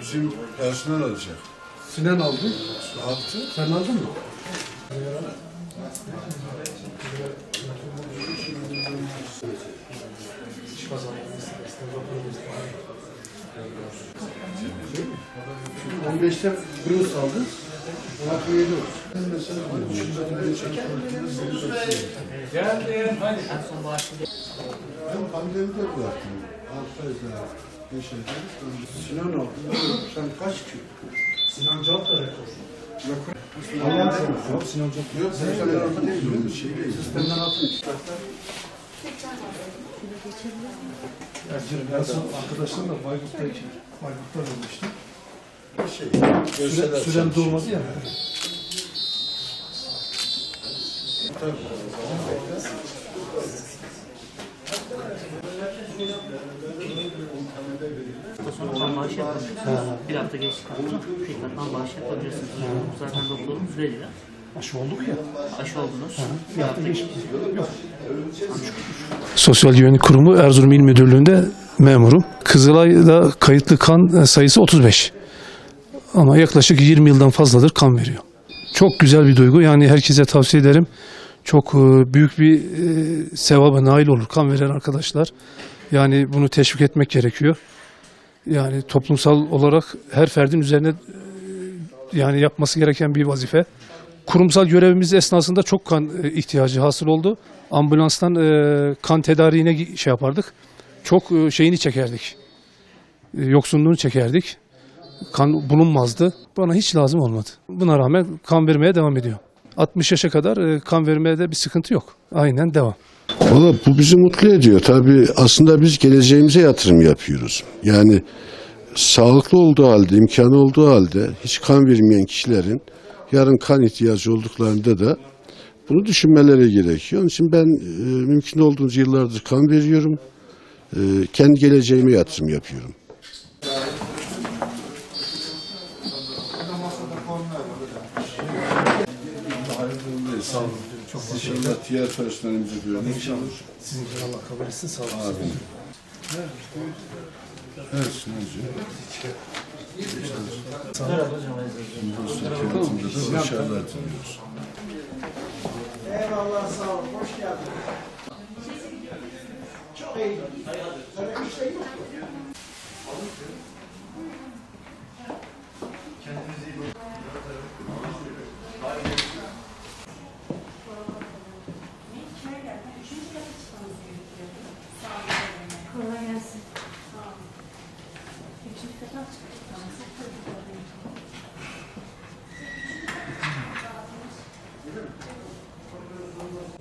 bizim personel alacak. Sinan aldı. Altı. Sen aldın mı? On beşte Bruce aldı. On altı yedi oldu. Ben pandemide bıraktım. Altı ay Sinan aldı. Sen kaç kilo? Sinan Cap da rekor. Allah'ın seversen. Yok Sinan Cap. Yok sen sen değil mi? Şey değil. Sistemden altın üç. En son arkadaşlarımla Bayburt'tayken. Bayburt'ta vermiştim. Şey. Süre, süren dolmadı ya. Sonra kan bağışı yapabiliyorsunuz. Bir hafta geçtikten sonra tekrar kan bağışı yapabilirsiniz. Zaten doktorumuz veriyor. Aşı olduk ya. Aşı oldunuz. Bir hafta geçti. Sosyal Güvenlik Kurumu Erzurum İl Müdürlüğü'nde memurum. Kızılay'da kayıtlı kan sayısı 35. Ama yaklaşık 20 yıldan fazladır kan veriyor. Çok güzel bir duygu. Yani herkese tavsiye ederim. Çok e, büyük bir e, sevaba nail olur kan veren arkadaşlar. Yani bunu teşvik etmek gerekiyor. Yani toplumsal olarak her ferdin üzerine e, yani yapması gereken bir vazife. Kurumsal görevimiz esnasında çok kan e, ihtiyacı hasıl oldu. Ambulanstan e, kan tedariğine şey yapardık. Çok şeyini çekerdik. Yoksunluğunu çekerdik. Kan bulunmazdı. Bana hiç lazım olmadı. Buna rağmen kan vermeye devam ediyor. 60 yaşa kadar kan vermeye de bir sıkıntı yok. Aynen devam. Valla bu bizi mutlu ediyor. Tabii aslında biz geleceğimize yatırım yapıyoruz. Yani sağlıklı olduğu halde, imkanı olduğu halde hiç kan vermeyen kişilerin yarın kan ihtiyacı olduklarında da bunu düşünmeleri gerekiyor. Onun için ben e, mümkün olduğunca yıllardır kan veriyorum. E, kendi geleceğime yatırım yapıyorum. Sağ olun. Çok teşekkürler. Diğer personelimize görüşürüz. Sizinkiler Allah kabul etsin. Sağ olun. Evet, Sinancığım. Başarılar diliyoruz. Kolay gelsin. Üçüncü Thank you.